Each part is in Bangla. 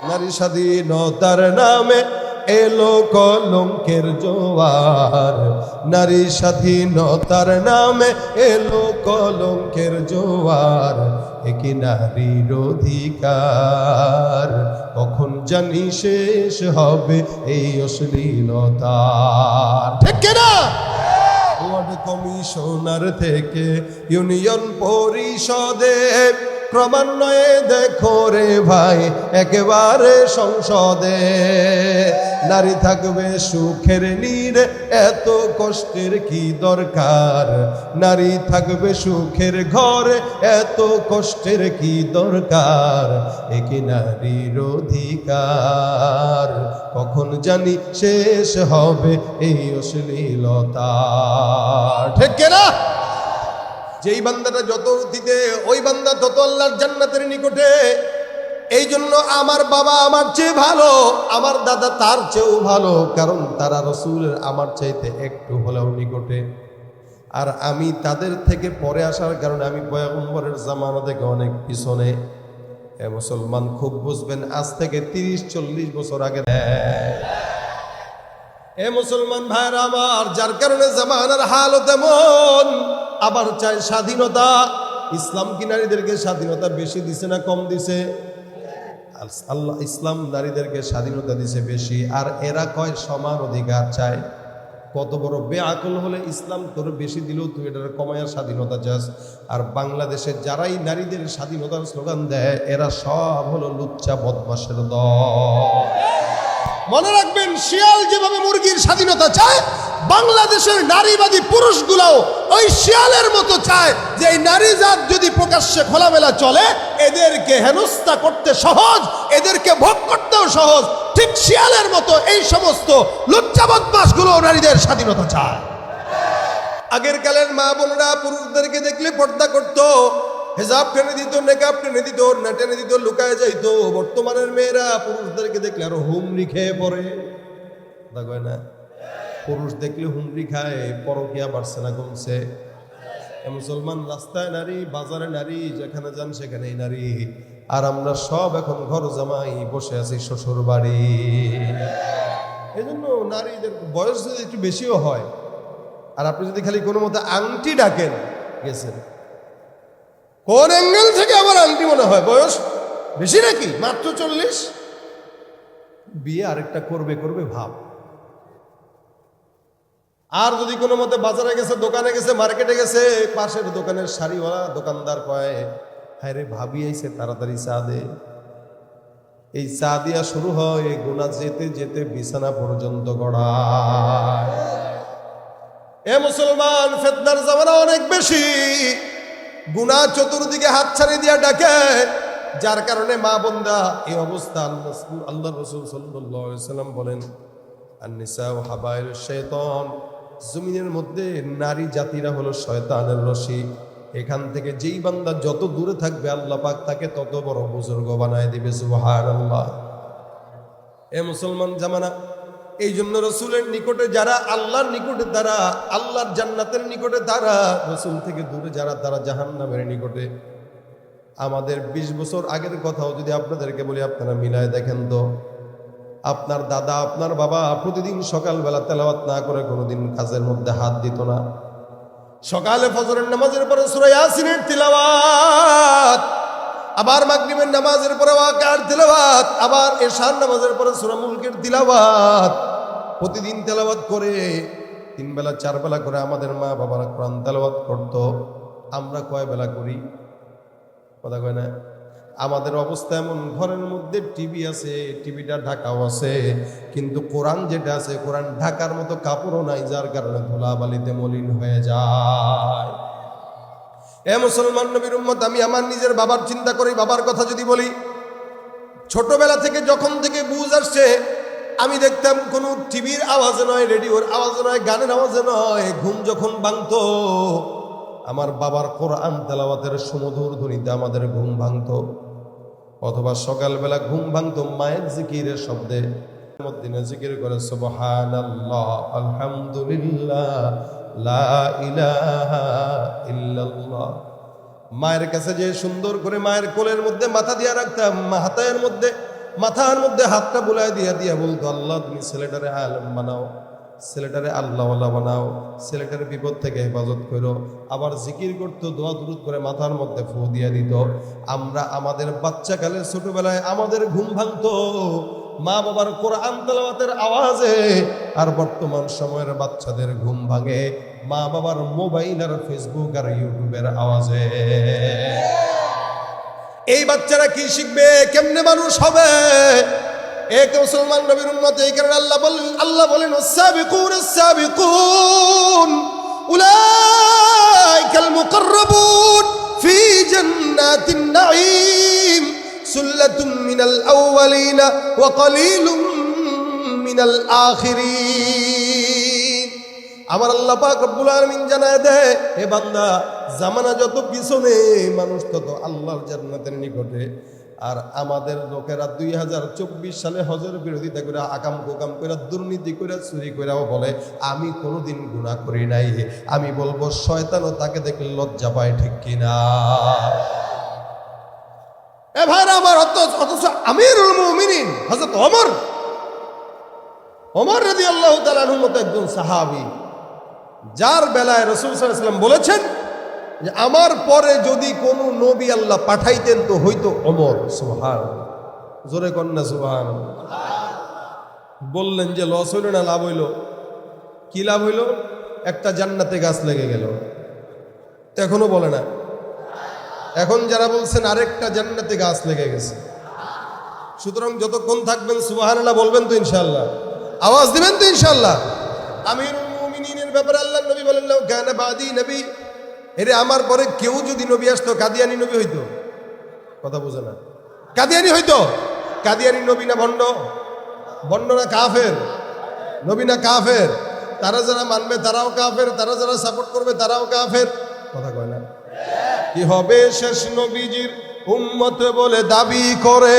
নারী স্বাধীনতার নামে এলো কলঙ্কের জোয়ার। নারী স্বাধীনতার নামে এলো কলঙ্কের জোয়ার। একই নারীর অধিকার। কখন জানি শেষ হবে এই অশ্লীলতা। কমিশনার থেকে ইউনিয়ন পরিষদে ক্রমান্বয়ে দেখো রে ভাই, একেবারে সংসদে। নারী থাকবে সুখের নীড়ে, এত কষ্টের কি দরকার? নারী থাকবে সুখের ঘরে, এত কষ্টের কি দরকার? একে নারীর অধিকার, কখন জানি শেষ হবে এই অশ্লীলতা। ঠিক না যেই বান্দাটা যত অতীতে, ওই বান্দা তত আল্লাহর জান্নাতের নিকটে। এই জন্য আমার বাবা আমার চেয়ে ভালো, আমার দাদা তার চেয়েও ভালো, কারণ তারা রসুলের আমার চাইতে একটু হলেও নিকটে। আর আমি তাদের থেকে পরে আসার কারণে আমি পয়গম্বরের জামানা থেকে অনেক পিছনে। এ মুসলমান খুব বুঝবেন, আজ থেকে তিরিশ, চল্লিশ বছর আগে। এ মুসলমান ভাইরা আমার, যার কারণে জামানার হাল তেমন। আবার চায় স্বাধীনতা। ইসলাম কি নারীদেরকে স্বাধীনতা বেশি দিছে না কম দিছে? আল্লাহ ইসলাম নারীদেরকে স্বাধীনতা দিছে বেশি। আর এরা কয়, সমান অধিকার চায়। কত বড় বেআকল হলে ইসলাম তোর বেশি দিলেও তুই এটার কমায়ার স্বাধীনতা চাস। আর বাংলাদেশে যারাই নারীদের স্বাধীনতার স্লোগান দেয়, এরা সব হলো লুচ্চা বদমাসের দল। মনে রাখবেন, শিয়াল যেভাবে মুরগির স্বাধীনতা চায়, বাংলাদেশের নারীবাদী পুরুষগুলাও ওই শিয়ালের মতো চায় যে এই নারী জাত যদি প্রকাশ্যে খোলামেলা চলে, এদেরকে হেনস্থা করতে সহজ, এদেরকে ভোগ করতেও সহজ। ঠিক শিয়ালের মতো এই সমস্ত লজ্জা বদমাসগুলো নারীদের স্বাধীনতা চায়। আগের কালের মা বোনরা পুরুষদেরকে দেখলে পর্দা করতো হেজাব টেনে দিত, নেকাব টেনে দিত, না টেনে দিত, লুকায় যাইতো। বর্তমানের মেয়েরা পুরুষদেরকে দেখলে আরও হুমরি খেয়ে পড়ে। দেখো না? পুরুষ দেখলে হুমরি খায়, পরকিয়া বাড়ছে না, কমছে। মুসলমান রাস্তায় নারী, বাজারে নারী, যেখানে যান সেখানেই নারী। আর আমরা সব এখন ঘর জামাই, বসে আছি শ্বশুর বাড়ি। এই জন্য নারীদের বয়স যদি একটু বেশিও হয়, আর আপনি যদি খালি কোনো মতো আংটি ডাকেন, গেছেন। কোন অ্যাঙ্গেল থেকে আমার আংটি মনে হয়? বয়স বেশি নাকি? মাত্র চল্লিশ? বিয়ে আরেকটা করবে করবে, ভাব। আর যদি কোনো মতে বাজারে গেছে, দোকানে গেছে, মার্কেটে গেছে, পাশের দোকানের শাড়িওয়ালা দোকানদার কয় হ্যাঁ রে, ভাবি আইছে তাড়াতাড়ি চা দে। এই চা দিয়া শুরু হয় এই গোনা যেতে যেতে বিছানা পর্যন্ত গড়ায়। এ মুসলমান, ফেতনার জামানা অনেক বেশি। গুনা চতুর্দিকে হাত ছাড়ি দিয়া ডাকে। যার কারণে মা বন্দা এই অবস্থা আল্লাহ রসুল সাল্লাম বলেন হাবাইল জমিনের মধ্যে নারী জাতিরা হলো শয়তানের রশি। এখান থেকে যেই বান্দা যত দূরে থাকবে, আল্লাহ পাক তাকে তত বড় বুজুর্গ বানায় দিবে আল্লাহ এ মুসলমান জামানা এই জন্য রসুলের নিকটে যারা আল্লাহর নিকটে তারা, আল্লাহর জান্নাতের নিকটে তারা, রসুল থেকে দূরে যারা, তারা জাহান্নামের নিকটে। আমাদের ২০ বছর আগের কথাও যদি আপনাদেরকে বলি, আপনারা মিলায় দেখেন তো। আপনার দাদা, আপনার বাবা প্রতিদিন সকালবেলা তেলাওয়াত না করে কোনোদিন কাজের মধ্যে হাত দিত না। সকালে ফজরের নামাজের পরে সুরা ইয়াসিনের তিলাওয়াত। আবার মাগরিবের নামাজের পরে ওয়াকার তিলাওয়াত, আবার এশার নামাজের পরে সূরা মুলকের প্রতিদিন তেলাওয়াত করে, তিন বেলা, চার বেলা করে আমাদের মা বাবারা কোরআন তেলাওয়াত করত। আমরা কয় বেলা করি? কথা কয় না? আমাদের অবস্থা এমন, ঘরের মধ্যে টিভি আছে টিভিটা ঢাকাও আছে, কিন্তু কোরআন যেটা আছে, কোরআন ঢাকার মতো কাপড়ও নাই, যার কারণে ধুলাবালিতে মলিন হয়ে যায়। এ মুসলমান নবীর উম্মত, আমি আমার নিজের বাবার চিন্তা করি, বাবার কথা যদি বলি। ছোটবেলা থেকে যখন থেকে বুঝ আসছে, আমি দেখতাম কোনো টিভির আওয়াজে নয়, রেডিওর আওয়াজে নয়, গানের আওয়াজে নয়, ঘুম যখন ভাঙতো, আমার বাবার কোরআন তেলাওয়াতের সমুধুর ধ্বনিতে আমাদের ঘুম ভাঙতো। অথবা সকালবেলা ঘুম ভাঙতো মায়ের জিকিরের শব্দে। জিকির করে আলহামদুলিল্লাহ মায়ের কাছে যে সুন্দর করে মায়ের কোলের মধ্যে মাথা দিয়া রাখতাম হাতায়ের মধ্যে, মাথার মধ্যে হাতটা বুলাই দিয়া দিয়া বলতো, আল্লাহ, তুমি ছেলেটারে আলম বানাও, ছেলেটারে আল্লাহওয়ালা বানাও, ছেলেটার বিপদ থেকে হেফাজত করো। আবার জিকির করতো, দোয়া দুরুদ করে মাথার মধ্যে ফু দিয়া দিত। আমরা আমাদের বাচ্চাকালে ছোটবেলায় আমাদের ঘুম ভাঙতো, মা বাবার কোরআন তেলাওয়াতের আওয়াজে, আর বর্তমান সময়ের বাচ্চাদের ঘুম ভাঙে। মা বাবার মোবাইল আর ফেসবুক আর ইউটিউবের আওয়াজে। এই বাচ্চারা কি শিখবে? কেমনে মানুষ হবে? এক মুসলমান নবীর উম্মত এই কারণে আল্লাহ বলেন আল্লাহ বলেন, সাবিকুন সাবিকুন, উলাইকাল মুকাররাবুন ফি জান্নাতিন নাঈম সুল্লাতুম মিনাল আউওয়ালিনা ওয়া কলিলুম মিনাল আখিরিন। আমার আল্লাহ পাক রব্বুল আলামিন জানায় দেয়, হে বান্দা, জামানা যত পিছনে, মানুষ তত আল্লাহর জান্নাতের নিকটে। আর আমাদের লোকেরা দুই হাজার চব্বিশ সালে হজের বিরোধিতা করে আকাম কোকাম করে, দুর্নীতি করে, চুরি করেও বলে, আমি কোনোদিন গুণা করি নাই। আমি বলব, শয়তানও তাকে দেখলে লজ্জা পায়, ঠিক কিনা? এ ভাই আমার অথচ আমিরুল মুমিনিন, হযরত ওমর। ওমর রাদিয়াল্লাহু তাআলার মতো একজন সাহাবী যার বেলায় রসুল সাল্লাম বলেছেন যে, আমার পরে যদি কোনো নবী আল্লাহ পাঠাইতেন তো হইতো অমর। সোহান জোরে কন্যা সুহান বললেন যে, লস হইল না, লাভ হইল? কি লাভ হইল? একটা জান্নাতে গাছ লেগে গেল। এখনও বলে না। এখন যারা বলছেন, আরেকটা জান্নাতে গাছ লেগে গেছে। সুতরাং যতক্ষণ থাকবেন সুবাহান বলবেন তো ইনশাল্লাহ আওয়াজ দিবেন তো ইনশাল্লাহ মুমিনিনের ব্যাপারে আল্লাহ নবী বলেন কানা বাদি নবী। এরে, আমার পরে কেউ যদি নবী আসতো, কাদিয়ানি নবী হইতো? কথা বোঝে না। কাদিয়ানি হইতো? কাদিয়ানি নবী না ভণ্ড? ভণ্ড না কাফের? নবী না কাফের? তারা যারা মানবে তারাও কাফের, তারা যারা সাপোর্ট করবে তারাও কাফের। কথা কয় না? কি হবে শেষ নবীজির উম্মত বলে দাবি করে,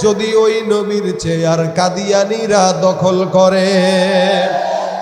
যদি ওই নবীর চেয়ার কাদিয়ানিরা দখল করে?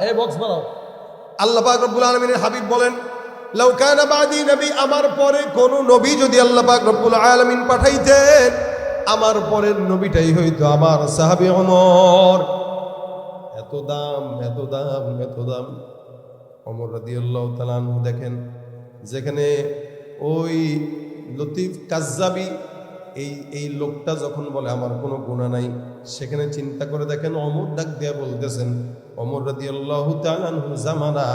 হে বক্স বানাও। আল্লাহ পাক রব্বুল আলমিনের হাবিব বলেন লৌকানা বাদি নবী, আমার পরে কোন নবী যদি আল্লাহ পাক রব্বুল আলমিন পাঠাইতেন, আমার পরের নবীটাই হইতো আমার সাহাবি অমর এত দাম এত দাম এত দাম। অমর রাদিয়াল্লাহু তাআলা আনহু দেখেন, যেখানে ওই লতিফ কাজ্জাবি, এই এই লোকটা যখন বলে, আমার কোনো গুণা নাই, সেখানে চিন্তা করে দেখেন অমর ডাক দিয়া বলতেছেন অমর তাআলা আনহু জামানা,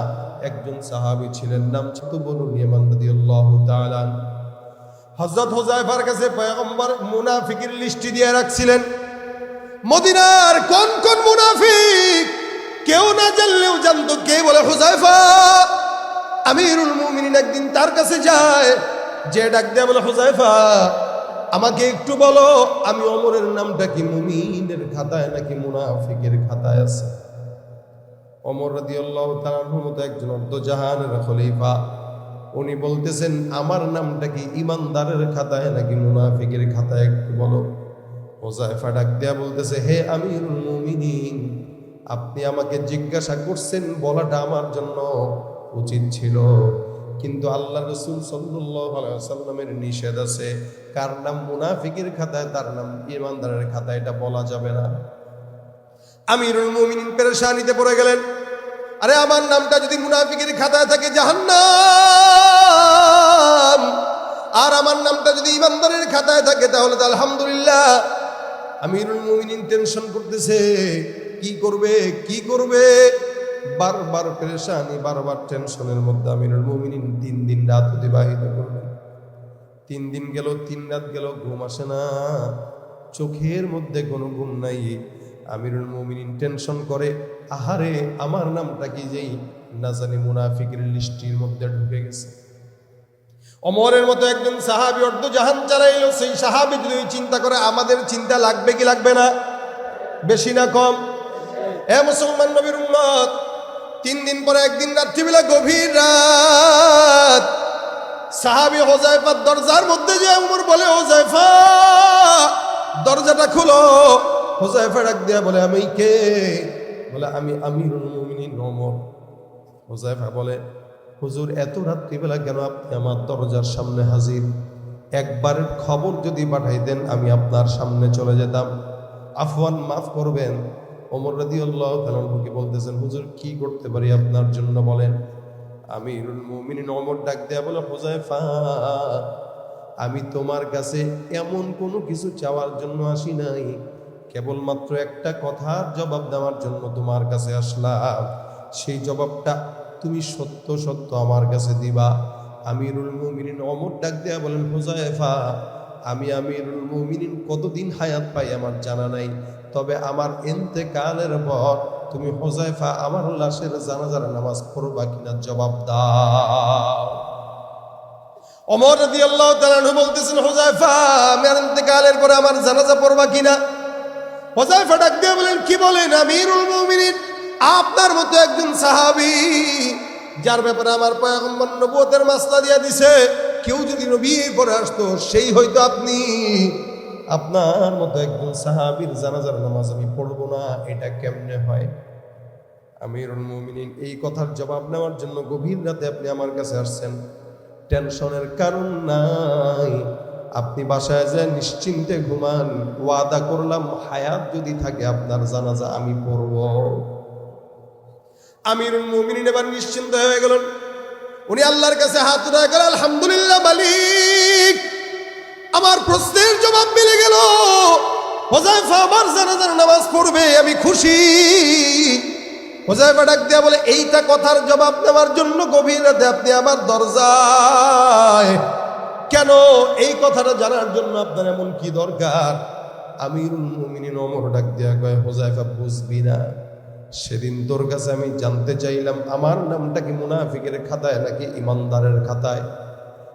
একজন সাহাবি ছিলেন নাম ছোট বনু নিয়ামান রাদিয়াল্লাহু তাআলা আনহু। হযরত হুযায়ফার কাছে পয়গম্বর মুনাফিকের লিস্টি দিয়ে রাখছিলেন, মদিনার কোন কোন মুনাফিক কেউ না জানলেও জানতো কে বলে হুজাইফা আমিরুল মুমিনিন একদিন তার কাছে যায়, যে ডাক দেয়া বলে হুজাইফা আমাকে একটু বলো, আমি অমরের নামটা কি মুমিনের খাতায় নাকি মুনাফিকের খাতায় আছে অমর রাদিয়াল্লাহু তাআলার মতো একজন অর্ধজাহানের খলিফা। উনি বলতেছেন, আমার নামটা কি ইমানদারের খাতায় নাকি মুনাফিকের খাতায় একটু বলো? ওজাইফা ডাক দেয়া বলতেছে, হে আমিরুল মুমিনিন, আপনি আমাকে জিজ্ঞাসা করছেন, বলাটা আমার জন্য উচিত ছিল। কিন্তু আল্লাহ রসুল সাল্লামের নিষেধ আছে। কার নাম মুনাফিকের খাতায়, তার নাম ইমানদারের খাতায়, এটা বলা যাবে না। আমিরুল মুমিনিন পেরেশানিতে পড়ে গেলেন। আরে, আমার নামটা যদি মুনাফিকের খাতায় থাকে, জাহান্নাম। আর আমার নামটা যদি ইমানদারের খাতায় থাকে, তাহলে তো আলহামদুলিল্লাহ। আমিরুল মুমিনিন টেনশন করতেছে, কি করবে কি করবে? বারবার পেরেশানি, বারবার টেনশনের মধ্যে আমিরুল মুমিনিন তিন দিন রাত অতিবাহিত করবেন তিন দিন গেল, তিন রাত গেল, ঘুম আসে না। চোখের মধ্যে কোনো ঘুম নাই। আমিরুল মুমিনিন টেনশন করে, আহারে, আমার নামটা কি যেই না জানি মুনাফিকের লিস্টির মধ্যে ঢুকে গেছে। অমরের মতো একজন সাহাবি অর্ধ জাহান চালাইল, সেই সাহাবি যদি চিন্তা করে, আমাদের চিন্তা লাগবে কি লাগবে না? বেশি না কম? এ মুসলমান নবীর উম্মত, তিন দিন পরে একদিন রাত্রিবেলা গভীর রাত, সাহাবি হোজাইফার দরজার মধ্যে যে উমর বলে, হোজাইফা, দরজাটা খুলো। হোজাইফা ডাক দিয়া বলে, আমি কে? বলে, আমি আমিরুল মুমিনিন ওমর। হোজাইফা বলে, হুজুর, এত রাত্রিবেলা কেন আপনি আমার দরজার সামনে হাজির? একবারের খবর যদি পাঠাইতেন আমি আপনার সামনে চলে যেতাম। আফওয়ান মাফ করবেন। ওমর রাদিয়াল্লাহু তাআলা কি বলতেছেন, হুজুর, কি করতে পারি আপনার জন্য? বলেন, আমিরুল মুমিনিন ওমর ডাক দেয়া বলে হুজাইফা আমি তোমার কাছে এমন কোনো কিছু চাওয়ার জন্য আসি নাই। কেবলমাত্র একটা কথার জবাব দেওয়ার জন্য তোমার কাছে আসলাম। সেই জবাবটা তুমি সত্য সত্য আমার কাছে দিবা। আমিরুল মুমিনিন অমর ডাক দেয়া বলেন হুজাইফা আমি আমিরুল মুমিনিন কতদিন হায়াত পাই আমার জানা নাই। তবে আমার এন্তেকালের পর তুমি হোজাইফা আমার লাশের জানাজার নামাজ পড়বা কিনা জবাব দাও। অমর রদি আল্লাহ তালানহু বলতেছেন হোজাইফা আমার ইন্তেকালের পরে আমার জানাজা পড়বা কিনা? হোজাইফা ডাক দিয়ে বলেন, কি বলেন, আমিরুল মুমিনিন? আপনার মতো একজন সাহাবি, যার ব্যাপারে আমার পয়গম্বর নবুয়তের মাসলা দিয়া দিছে, কেউ যদি নবী পরে আসতো, সেই হয়তো আপনি। আপনার মতো একজন সাহাবীর জানাজার নামাজ আমি পড়ব না, এটা কেমনে হয়? আমিরুল মুমিনিন এই কথার জবাব নেওয়ার জন্য গভীর রাতে আপনি আমার কাছে আসছেন। টেনশনের কারণ নাই। আপনি বাসায় যায় নিশ্চিন্তে ঘুমান, ওয়াদা করলাম, হায়াত যদি থাকে আপনার জানাজা আমি পড়ব। আমিরুল মুমিনিন এবার নিশ্চিন্ত হয়ে গেলেন। উনি আল্লাহর কাছে হাত উঠে গেল আলহামদুলিল্লাহ মালিক। আমার প্রশ্নের জবাব মিলে গেল হোজাইফা আমার জানাজার নামাজ পড়বে, আমি খুশি। হোজাইফা ডাক দিয়া বলে, এইটা কথার জবাব দেওয়ার জন্য গভীর রাতে আপনি আমার দরজায় কেন এই কথাটা জানার জন্য আপনার এমন কি দরকার? আমিরুল মুমিনিন অমর ডাক দিয়া কয় হোজাইফা বুঝবি না। সেদিন তোর কাছে আমি জানতে চাইলাম, আমার নামটা কি মুনাফিকের খাতায় নাকি ইমানদারের খাতায়?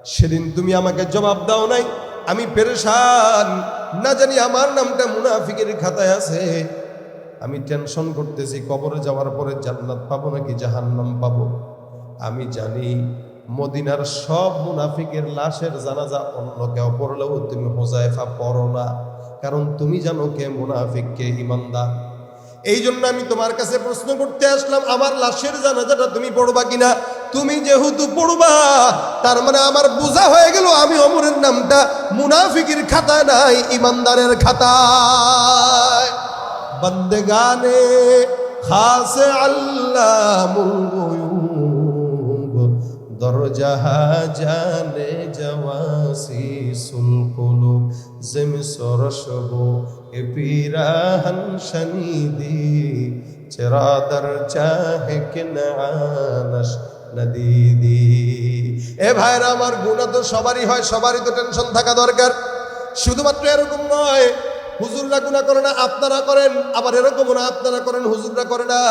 সেদিন তুমি আমাকে জবাব দাও নাই। আমি পেরেশান। না জানি আমার নামটা মুনাফিকের খাতায় আছে। আমি টেনশন করতেছি, কবরে যাওয়ার পরে জান্নাত পাবো নাকি জাহান্নাম পাবো? আমি জানি মদিনার সব মুনাফিকের লাশের জানাজা অন্য কেউ পড়লেও তুমি হোজাইফা পড়ো না। কারণ তুমি জানো কে মুনাফিক, কে ইমানদার এই জন্য আমি তোমার কাছে প্রশ্ন করতে আসলাম, আমার লাশের জানাজাটা তুমি পড়বা কিনা? তুমি যেহেতু পড়বা, তার মানে আমার বোঝা হয়ে গেল আমি অমরের নামটা মুনাফিকের খাতা নাই ইমানদারের খাতায়। বন্দেগানে, খাস আল্লামুল গুয়ুব। দরজাহা জানে জওয়াসি সুলকুলুব জিম সরসবো, এ পিরাহন শনিদি, চেরাদর চাহে কিনানস নদীদি। এ ভাইরা আমার গুণা তো সবারই হয়, সবারই তো টেনশন থাকা দরকার। শুধুমাত্র এরকম নয়, হুজুররা গুণা করে না, আপনারা করেন, আবার এরকম না, আপনারা করেন, হুজুররা করে না।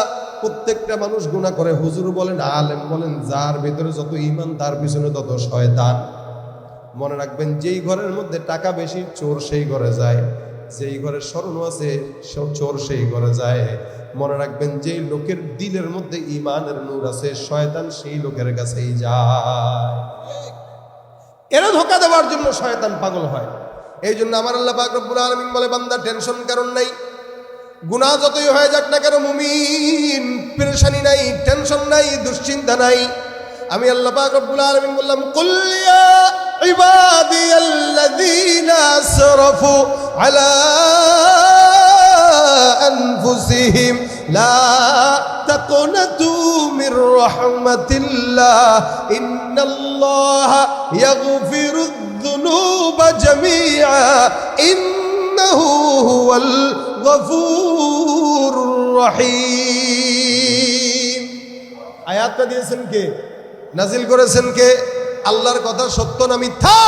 প্রত্যেকটা মানুষ গুণা করে। হুজুর বলেন, আলেম বলেন, যার ভেতরে যত ইমান তার পিছনে তত শয়তান। মনে রাখবেন, যেই ঘরের মধ্যে টাকা বেশি, চোর সেই ঘরে যায়। যেই ঘরে স্মরণ আছে চোর সেই ঘরে যায়। মনে রাখবেন, যেই লোকের দিলের মধ্যে ইমানের নূর আছে, শয়তান সেই লোকের কাছেই যায়। এরা ধোকা দেওয়ার জন্য শয়তান পাগল হয়। এই জন্য আমার আল্লাহ পাক রব্বুল আলামিন বলে, বান্দা, টেনশন কারণ নাই। গুণা যতই হয়ে যাক না কেন, মুমিন, পেরেশানি নাই, টেনশন নাই, দুশ্চিন্তা নাই। আমি আল্লাহ পাক রব্বুল আলামিন বললাম কুল্লিয়া ইবাদিয়াল্লাযীনা আসরাফু আলা আনফুসিহিম, লা তাকনাতু মির রাহমাতিল্লাহ, ইন্নাল্লাহা ইয়াগফিরুদ যুনুবা জামিআ, ইন্নাহু হুয়াল গফুর রহিম। আয়াতটা দিয়েছেন কে? নাজিল করেছেন কে? আল্লাহর কথা সত্য না মিথ্যা?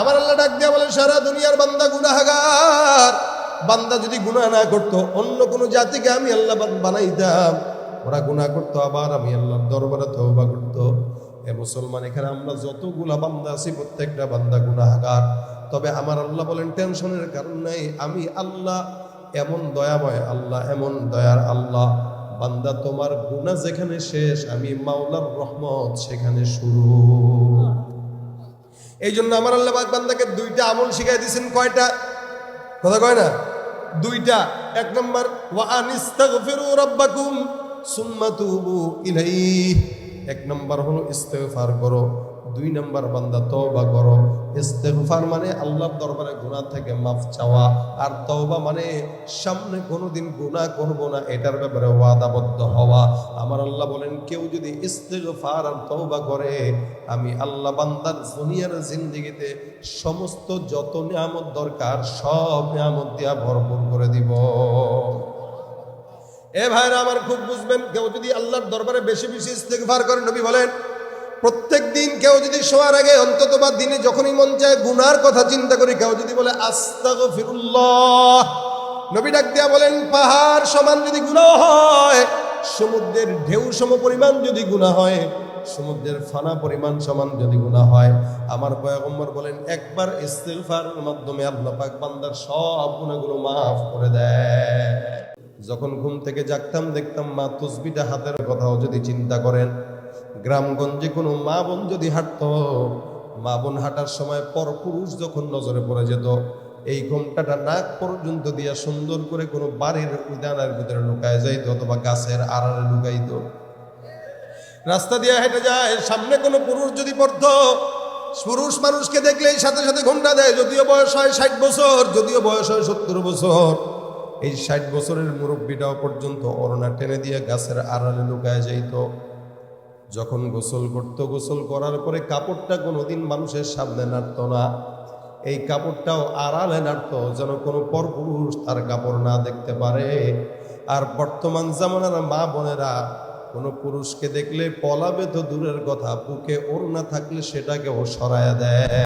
আমার আল্লাহ ডাক দিয়া বলে সারা দুনিয়ার বান্দা গুনাহাগার। বান্দা যদি গুনাহ না করতো, অন্য কোনো জাতিকে আমি আল্লাহ বানাইতাম। ওরা গুনাহ করতো, আবার আমি আল্লাহর দরবারে তওবা করতো। এ মুসলমান এখানে, আমরা যতগুলা বান্দা আছি, প্রত্যেকটা বান্দা গুনাহাগার। তবে আমার আল্লাহ বলেন, টেনশনের কারণ নাই। আমি আল্লাহ এমন দয়াময় আল্লাহ, এমন দয়ার আল্লাহ। বান্দা, তোমার গুনাহ যেখানে শেষ, আমি মাওলার রহমত সেখানে শুরু। এই জন্য আমার আল্লাহ বান্দাকে দুইটা আমল শিখাই দিয়েছেন। কয়টা? কথা কয় না? দুইটা। এক নম্বর এক নম্বর হলো ইস্তেগফার করো। দুই নম্বর বান্দা, তওবা করো। ইস্তেগফার মানে আল্লাহর দরবারে গুনাহ থেকে মাফ চাওয়া, আর তওবা মানে সামনে কোনোদিন গুনাহ করব না, এটার ব্যাপারে ওয়াদাবদ্ধ হওয়া। আমার আল্লাহ বলেন, কেউ যদি ইস্তেগফার আর তওবা করে, আমি আল্লাহ বান্দার দুনিয়ার জিন্দেগিতে সমস্ত যত নিয়ামত দরকার, সব নিয়ামত দিয়া ভরপুর করে দিব। এ ভাইরা আমার খুব বুঝবেন, কেউ যদি আল্লাহর দরবারে বেশি বেশি ইস্তেগফার করে, নবী বলেন প্রত্যেক দিন কেউ যদি শোয়ার আগে অন্তত বা দিনে যখনই মন চায় গুনার কথা চিন্তা করি, কেউ যদি বলে আস্তাগফিরুল্লাহ, নবী ডাক দিয়া বলেন, পাহাড় সমান যদি গুনাহ হয়, সমুদ্রের ঢেউ সম পরিমাণ যদি গুনাহ হয়, সমুদ্রের ফানা পরিমাণ সমান যদি গুনাহ হয়। আমার পয়গম্বর বলেন, একবার ইস্তেগফারের মাধ্যমে আল্লাহ পাক বান্দার সব গুনাহগুলো মাফ করে দেয়। যখন ঘুম থেকে জাগতাম, দেখতাম মা তসবিটা হাতের কথাও যদি চিন্তা করেন গ্রামগঞ্জে কোনো মা বোন যদি হাঁটতো, মা বোন হাঁটার সময় পরপুরুষ যখন নজরে পড়ে যেত, এই ঘুমটাটা নাক পর্যন্ত দিয়া সুন্দর করে কোনো বাড়ির উদানের ভিতরে লুকায় যাইতো অথবা গাছের আড়ালে লুকাইত। রাস্তা দিয়ে হেঁটে যায়, সামনে কোনো পুরুষ যদি পড়তো, পুরুষ মানুষকে দেখলেই সাথে সাথে ঘুমটা দেয়, যদিও বয়স হয় ষাট বছর, যদিও বয়স হয় সত্তর বছর। এই ষাট বছরের মুরব্বীটাও পর্যন্ত অরণা টেনে দিয়ে গাছের আড়ালে লুকায় যাইত। যখন গোসল করত, গোসল করার পরে কাপড়টা কোনোদিন মানুষের সামনে নাড়ত না। এই কাপড়টাও আড়ালে নাড়ত যেন কোনো পরপুরুষ তার কাপড় না দেখতে পারে। আর বর্তমান জামানার মা বোনেরা কোনো পুরুষকে দেখলে পলাবে তো দূরের কথা, বুকে ওর না থাকলে সেটাকেও সরায়া দেয়।